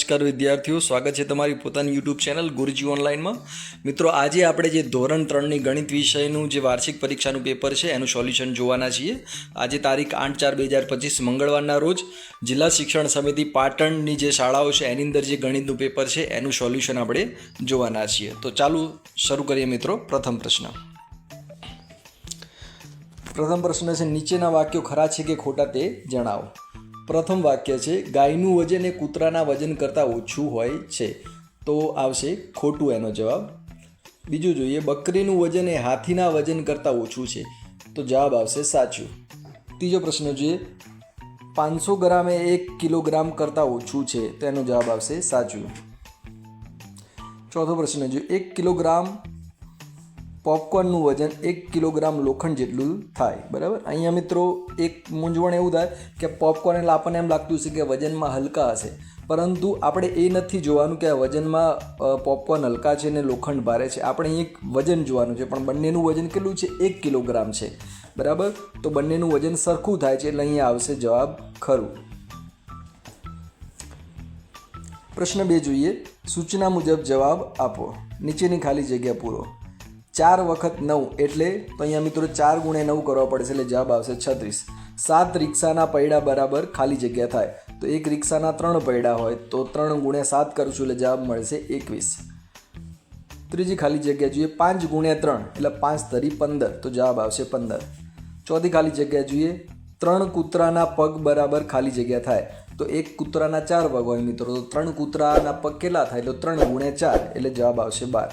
નમસ્કાર વિદ્યાર્થીઓ, સ્વાગત છે તમારી પોતાની યુટ્યુબ ચેનલ ગુરુજી ઓનલાઈનમાં મિત્રો, આજે આપણે જે ધોરણ ત્રણની ગણિત વિષયનું જે વાર્ષિક પરીક્ષાનું પેપર છે, એનું સોલ્યુશન જોવાના છીએ. આજે તારીખ આઠ ચાર બે હજાર પચીસ, મંગળવારના રોજ જિલ્લા શિક્ષણ સમિતિ પાટણની જે શાળાઓ છે, એની અંદર જે ગણિતનું પેપર છે, એનું સોલ્યુશન આપણે જોવાના છીએ. તો ચાલુ શરૂ કરીએ મિત્રો, પ્રથમ પ્રશ્ન. પ્રથમ પ્રશ્ન છે, નીચેના વાક્યો ખરા છે કે ખોટા તે જણાવો. પ્રથમ વાક્ય છે, ગાયનું વજન એ કૂતરાના વજન કરતાં ઓછું હોય છે. તો આવશે ખોટું એનો જવાબ. બીજું જોઈએ, બકરીનું વજન એ હાથીના વજન કરતાં ઓછું છે. તો જવાબ આવશે સાચું. ત્રીજો પ્રશ્ન જોઈએ, પાંચસો ગ્રામ એક કિલોગ્રામ કરતાં ઓછું છે. તો એનો જવાબ આવશે સાચું. ચોથો પ્રશ્ન જોઈએ, એક કિલોગ્રામ પોપકોર્નનું વજન એક કિલોગ્રામ લોખંડ જેટલું થાય, બરાબર? અહીંયા મિત્રો એક મૂંઝવણ એવું થાય કે પોપકોર્ન એટલે આપણને એમ લાગતું છે કે વજનમાં હલકા હશે. પરંતુ આપણે એ નથી જોવાનું કે આ વજનમાં પોપકોર્ન હલકા છે ને લોખંડ ભારે છે. આપણે એક વજન જોવાનું છે, પણ બંનેનું વજન કેટલું છે? એક કિલોગ્રામ છે. બરાબર? તો બંનેનું વજન સરખું થાય છે એટલે અહીંયા આવશે જવાબ ખરું. પ્રશ્ન બે જોઈએ. સૂચના મુજબ જવાબ આપો. નીચેની ખાલી જગ્યા પૂરો. ચાર વખત નવ એટલે તો અહીંયા મિત્રો ચાર ગુણે નવ કરવા પડશે એટલે જવાબ આવશે છત્રીસ. સાત રિક્ષાના પૈડા બરાબર ખાલી જગ્યા થાય. તો એક રિક્ષાના ત્રણ પૈડા હોય તો ત્રણ ગુણ્યા સાત કરશું એટલે જવાબ મળશે એકવીસ. ત્રીજી ખાલી જગ્યા જોઈએ પાંચ ગુણ્યા ત્રણ એટલે પાંચ તરી પંદર તો જવાબ આવશે પંદર. ચોથી ખાલી જગ્યા જોઈએ ત્રણ કૂતરાના પગ બરાબર ખાલી જગ્યા થાય. તો એક કૂતરાના ચાર પગ હોય મિત્રો, તો ત્રણ કૂતરાના પગ કેટલા થાય? તો ત્રણ ગુણ્યા ચાર એટલે જવાબ આવશે બાર.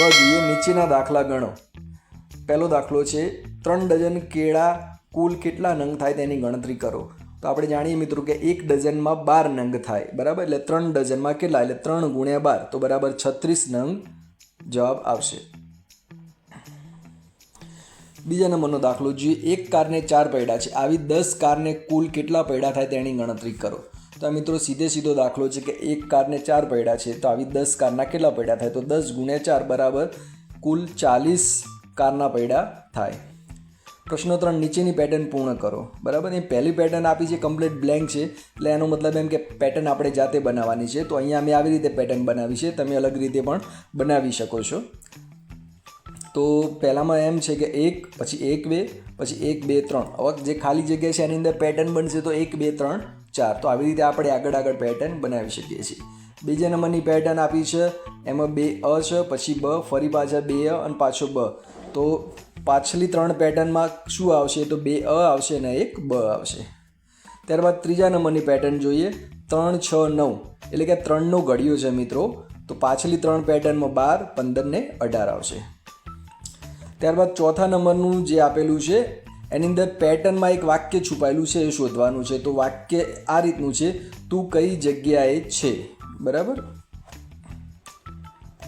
બ જોઈએ નીચેના દાખલા ગણો. પહેલો દાખલો છે, ત્રણ ડઝન કેળા કુલ કેટલા નંગ થાય તેની ગણતરી કરો. તો આપણે જાણીએ મિત્રો કે એક ડઝનમાં બાર નંગ થાય, બરાબર? એટલે ત્રણ ડઝનમાં કેટલા? એટલે ત્રણ ગુણ્યા બાર, તો બરાબર છત્રીસ નંગ જવાબ આવશે. બીજા નંબરનો દાખલો જોઈએ, એક કારને ચાર પૈડા છે, આવી દસ કારને કુલ કેટલા પૈડા થાય તેની ગણતરી કરો. તો આ મિત્રો સીધે સીધો દાખલો છે કે એક કારને ચાર પૈડા છે, તો આવી દસ કારના કેટલા પૈડા થાય? તો દસ ગુણ્યા ચાર બરાબર કુલ ચાલીસ કારના પૈડા થાય. પ્રશ્નો ત્રણ, નીચેની પેટર્ન પૂર્ણ કરો. બરાબર? એ પહેલી પેટર્ન આપી છે કમ્પ્લીટ બ્લેન્ક છે. એટલે એનો મતલબ એમ કે પેટર્ન આપણે જાતે બનાવવાની છે. તો અહીંયા અમે આવી રીતે પેટર્ન બનાવી છે. તમે અલગ રીતે પણ બનાવી શકો છો. તો પહેલાંમાં એમ છે કે એક, પછી એક, બે, પછી એક, બે, ત્રણ. હવે જે ખાલી જગ્યા છે, એની અંદર પેટર્ન બનશે તો એક, બે, ત્રણ ચાર તો આવી રીતે આપણે આગળ આગળ પેટર્ન બનાવી શકીએ છીએ. બીજા નંબરની પેટર્ન આપી છે. એમાં બે અ છે, પછી બ, ફરી પાછા બે અ અને પાછો બ. તો પાછલી ત્રણ પેટર્નમાં શું આવશે? તો બે અ આવશે અને એક બ આવશે. ત્યારબાદ ત્રીજા નંબરની પેટર્ન જોઈએ. ત્રણ, છ, નવ. એટલે કે ત્રણનો ઘડિયો છે મિત્રો. તો પાછલી ત્રણ પેટર્નમાં બાર, પંદર ને અઢાર આવશે. ત્યારબાદ ચોથા નંબરનું જે આપેલું છે એની અંદર પેટર્નમાં એક વાક્ય છુપાયેલું છે એ શોધવાનું છે. તો વાક્ય આ રીતનું છે, તું કઈ જગ્યાએ છે? બરાબર?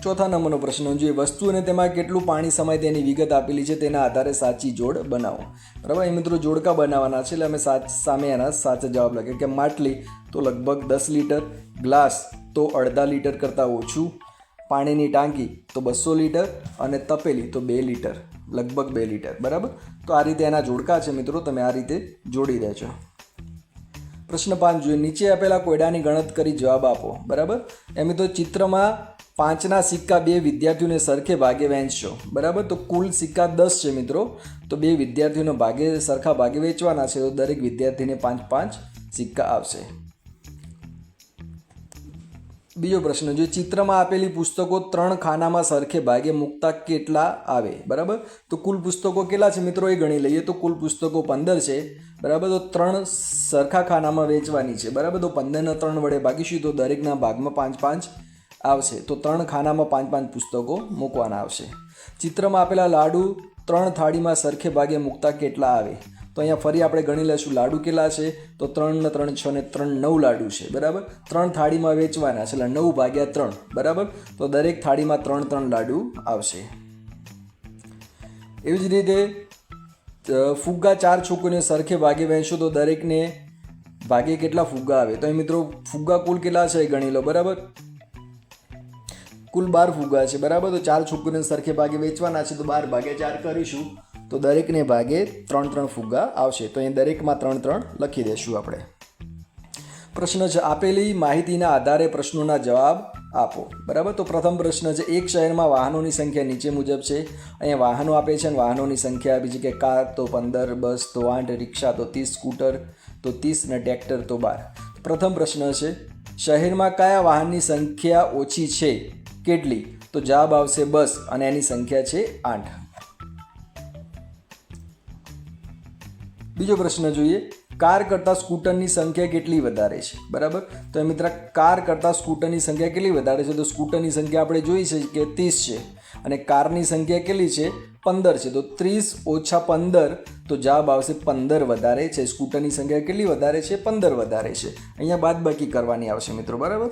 ચોથા નંબરનો પ્રશ્ન જોઈએ વસ્તુ અને તેમાં કેટલું પાણી સમાય તેની વિગત આપેલી છે તેના આધારે સાચી જોડ બનાવો. બરાબર? એ મિત્રો જોડકા બનાવવાના છે એટલે અમે સાચ, સામે એના સાચા જવાબ લખીએ. કે માટલી તો લગભગ દસ લીટર, ગ્લાસ તો અડધા લીટર કરતાં ઓછું, પાણીની ટાંકી તો બસો લીટર અને તપેલી તો બે લીટર. લગભગ બે લીટર, બરાબર? તો આ રીતે એના જોડકા છે મિત્રો, તમે આ રીતે જોડી દેજો. પ્રશ્ન પાંચ જોઈએ, નીચે આપેલા કોયડાની ગણત કરી જવાબ આપો, બરાબર? એમ તો ચિત્રમાં પાંચના સિક્કા બે વિદ્યાર્થીઓને સરખે ભાગે વહેંચશો, બરાબર? તો કુલ સિક્કા દસ છે મિત્રો, તો બે વિદ્યાર્થીઓને ભાગે સરખા ભાગે વેચવાના છે, તો દરેક વિદ્યાર્થીને પાંચ પાંચ સિક્કા આવશે બીજો પ્રશ્ન, જો ચિત્રમાં આપેલી પુસ્તકો ત્રણ ખાનામાં સરખે ભાગે મૂકતા કેટલા આવે? બરાબર? તો કુલ પુસ્તકો કેટલા છે મિત્રો? એ ગણી લઈએ. તો કુલ પુસ્તકો પંદર છે. બરાબર? તો ત્રણ સરખા ખાનામાં વેચવાની છે. બરાબર? તો પંદરના ત્રણ વડે ભાગીશું તો દરેકના ભાગમાં પાંચ પાંચ આવશે. તો ત્રણ ખાનામાં પાંચ પાંચ પુસ્તકો મૂકવાના આવશે. ચિત્રમાં આપેલા લાડુ ત્રણ થાળીમાં સરખે ભાગે મૂકતા કેટલા આવે? તો અહીંયા ફરી આપણે ગણી લઈશું. લાડુ કેટલા છે? તો ત્રણ ને ત્રણ છ ને ત્રણ નવ લાડુ છે. બરાબર? ત્રણ થાળીમાં વેચવાના છે. એટલે નવ ભાગ્યા ત્રણ. બરાબર? તો દરેક થાળીમાં ત્રણ ત્રણ લાડુ આવશે. એવી જ રીતે ફુગ્ગા ચાર છોકરીઓને સરખે ભાગે વહેંચો તો દરેકને ભાગે કેટલા ફુગ્ગા આવે? તો અહીં મિત્રો, ફુગ્ગા કુલ કેટલા છે? ગણી લો. બરાબર? કુલ બાર ફુગ્ગા છે. બરાબર? તો ચાર છોકરીઓને સરખે ભાગે વેચવાના છે. તો બાર ભાગે ચાર કરીશું. તો દરેકને ભાગે ત્રણ ત્રણ ફુગ્ગા આવશે. તો અહીં દરેકમાં ત્રણ ત્રણ લખી દઈશું આપણે. પ્રશ્ન છે, આપેલી માહિતીના આધારે પ્રશ્નોના જવાબ આપો. બરાબર? તો પ્રથમ પ્રશ્ન છે, એક શહેરમાં વાહનોની સંખ્યા નીચે મુજબ છે. અહીંયા વાહનો આપે છે અને વાહનોની સંખ્યા બીજી કે કાર તો પંદર, બસ તો આઠ, રિક્ષા તો ત્રીસ, સ્કૂટર તો ત્રીસ ને ટ્રેક્ટર તો બાર. પ્રથમ પ્રશ્ન છે, શહેરમાં કયા વાહનની સંખ્યા ઓછી છે? કેટલી? તો જવાબ આવશે બસ અને એની સંખ્યા છે આઠ. બીજો પ્રશ્ન જોઈએ. કાર કરતાં સ્કૂટરની સંખ્યા કેટલી વધારે છે? બરાબર? તો એ મિત્ર, કાર કરતાં સ્કૂટરની સંખ્યા કેટલી વધારે છે? તો સ્કૂટરની સંખ્યા આપણે જોઈ છે કે ત્રીસ છે. અને કારની સંખ્યા કેટલી છે? પંદર છે. તો ત્રીસ ઓછા પંદર, તો જવાબ આવશે પંદર વધારે છે. સ્કૂટરની સંખ્યા કેટલી વધારે છે? પંદર વધારે છે. અહીંયા બાદબાકી કરવાની આવશે મિત્રો, બરાબર?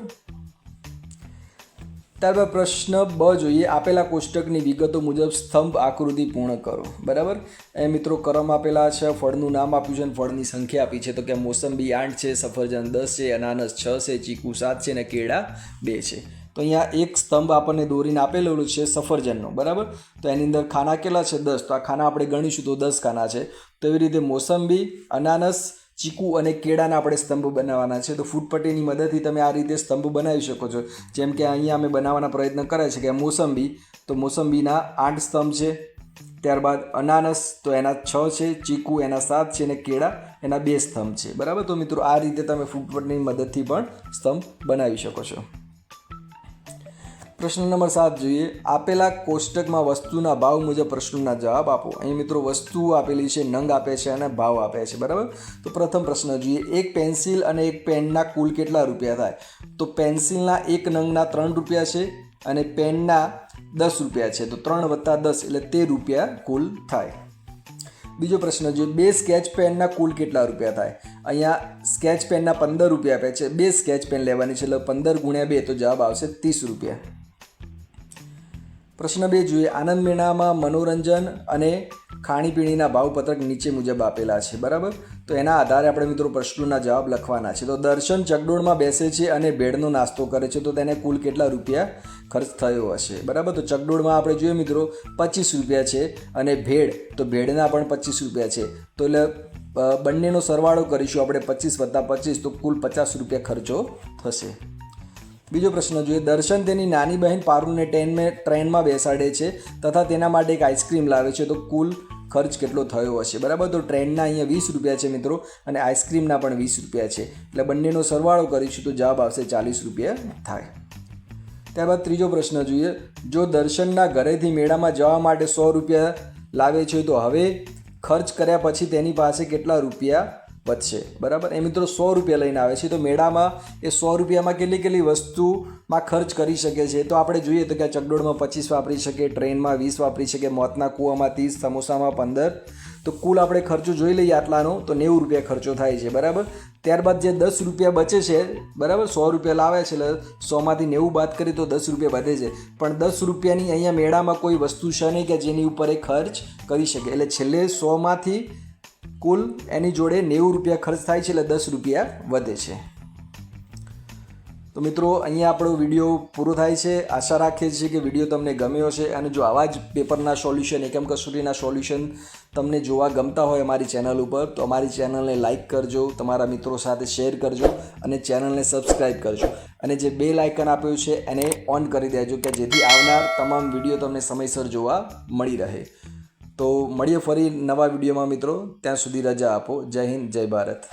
ત્યારબાદ પ્રશ્ન બ જોઈએ. આપેલા કોષ્ટકની વિગતો મુજબ સ્તંભ આકૃતિ પૂર્ણ કરો. બરાબર? એ મિત્રો કરમ આપેલા છે. ફળનું નામ આપ્યું છે અને ફળની સંખ્યા આપી છે. તો કે મોસંબી આઠ છે, સફરજન દસ છે, અનાનસ છ છે, ચીકુ સાત છે અને કેળા બે છે. તો અહીંયા એક સ્તંભ આપણને દોરીને આપેલું છે સફરજનનો. બરાબર? તો એની અંદર ખાના કેટલા છે? દસ. તો આ ખાના આપણે ગણીશું તો દસ ખાના છે. તો એવી રીતે મોસંબી અનાનસ ચીકુ અને કેળાના આપણે સ્તંભ બનાવવાના છે. તો ફૂટપટ્ટીની મદદથી તમે આ રીતે સ્તંભ બનાવી શકો છો. જેમ કે અહીંયા અમે બનાવવાના પ્રયત્ન કર્યા છે કે મોસંબી. તો મોસંબીના આઠ સ્તંભ છે. ત્યારબાદ અનાનસ, તો એના છ છે. ચીકુ એના સાત છે અને કેળા એના બે સ્તંભ છે. બરાબર? તો મિત્રો, આ રીતે તમે ફૂટપટ્ટીની મદદથી પણ સ્તંભ બનાવી શકો છો. પ્રશ્ન નંબર સાત જોઈએ. આપેલા કોષ્ટકમાં વસ્તુના ભાવ મુજબ પ્રશ્નોના જવાબ આપો. અહીં મિત્રો વસ્તુ આપેલી છે, નંગ આપે છે અને ભાવ આપે છે. બરાબર? તો પ્રથમ પ્રશ્ન જોઈએ. એક પેન્સિલ અને એક પેનના કુલ કેટલા રૂપિયા થાય? તો પેન્સિલના એક નંગના ત્રણ રૂપિયા છે અને પેનના દસ રૂપિયા છે. તો ત્રણ વત્તા દસ એટલે તેર રૂપિયા કુલ થાય. બીજો પ્રશ્ન જોઈએ. બે સ્કેચ પેનના કુલ કેટલા રૂપિયા થાય? અહીંયા સ્કેચ પેનના પંદર રૂપિયા આપે છે. બે સ્કેચ પેન લેવાની છે. એટલે પંદર ગુણ્યા બે તો જવાબ આવશે ત્રીસ રૂપિયા. પ્રશ્ન બે જોઈએ. આનંદ મેળામાં મનોરંજન અને ખાણીપીણીના ભાવપત્રક નીચે મુજબ આપેલા છે, બરાબર? તો એના આધારે આપણે મિત્રો પ્રશ્નોના જવાબ લખવાના છે. તો દર્શન ચકડોળમાં બેસે છે અને ભેળનો નાસ્તો કરે છે, તો તેને કુલ કેટલા રૂપિયા ખર્ચ થયો હશે, બરાબર? તો ચકડોળમાં આપણે જોઈએ મિત્રો, પચીસ રૂપિયા છે અને ભેળ, તો ભેળના પણ પચીસ રૂપિયા છે. તો એટલે બંનેનો સરવાળો કરીશું આપણે પચીસ વત્તા પચીસ, તો કુલ પચાસ રૂપિયા ખર્ચો થશે. બીજો પ્રશ્ન જોઈએ. દર્શન તેની નાની બહેન પારુને ટ્રેનમાં ટ્રેનમાં બેસાડે છે તથા તેના માટે એક આઈસ્ક્રીમ લાવે છે. તો કુલ ખર્ચ કેટલો થયો હશે? બરાબર? તો ટ્રેનના અહીંયા વીસ રૂપિયા છે મિત્રો અને આઈસ્ક્રીમના પણ વીસ રૂપિયા છે. એટલે બંનેનો સરવાળો કરીશું તો જવાબ આવશે ચાલીસ રૂપિયા થાય. ત્યારબાદ ત્રીજો પ્રશ્ન જોઈએ. જો દર્શનના ઘરેથી મેળામાં જવા માટે સો રૂપિયા લાવે છે તો હવે ખર્ચ કર્યા પછી તેની પાસે કેટલા રૂપિયા વધશે. બરાબર? એ મિત્રો સો રૂપિયા લઈને આવે છે. તો મેળામાં એ સો રૂપિયામાં કેટલી કેટલી વસ્તુમાં ખર્ચ કરી શકે છે? તો આપણે જોઈએ તો કે આ ચકડોળમાં પચીસ વાપરી શકે, ટ્રેનમાં વીસ વાપરી શકે, મોતના કૂવામાં ત્રીસ, સમોસામાં પંદર. તો કુલ આપણે ખર્ચો જોઈ લઈએ આટલાનો, તો નેવું રૂપિયા ખર્ચો થાય છે. બરાબર? ત્યારબાદ જે દસ રૂપિયા બચે છે, બરાબર? સો રૂપિયા લાવે છે, એટલે સોમાંથી નેવું બાદ કરી તો દસ રૂપિયા વધે છે. પણ દસ રૂપિયાની અહીંયા મેળામાં કોઈ વસ્તુ છે નહીં કે જેની ઉપર એ ખર્ચ કરી શકે. એટલે છેલ્લે સોમાંથી કુલ એની જોડે નેવું રૂપિયા ખર્ચ થાય છે એટલે દસ રૂપિયા વધે છે. તો મિત્રો, અહીંયા આપણો વીડિયો પૂરો થાય છે. આશા રાખીએ છીએ કે વીડિયો તમને ગમ્યો છે અને જો આવા જ પેપરના સોલ્યુશન, એકમ કસોટીના સોલ્યુશન તમને જોવા ગમતા હોય અમારી ચેનલ ઉપર, તો અમારી ચેનલને લાઇક કરજો, તમારા મિત્રો સાથે શેર કરજો અને ચેનલને સબસ્ક્રાઇબ કરજો. અને જે બે લાઇકન આપ્યું છે એને ઓન કરી દેજો કે જેથી આવનાર તમામ વીડિયો તમને સમયસર જોવા મળી રહે. તો મળીએ ફરી નવા વિડીયોમાં મિત્રો. ત્યાં સુધી રજા આપો. જય હિન્દ જય ભારત.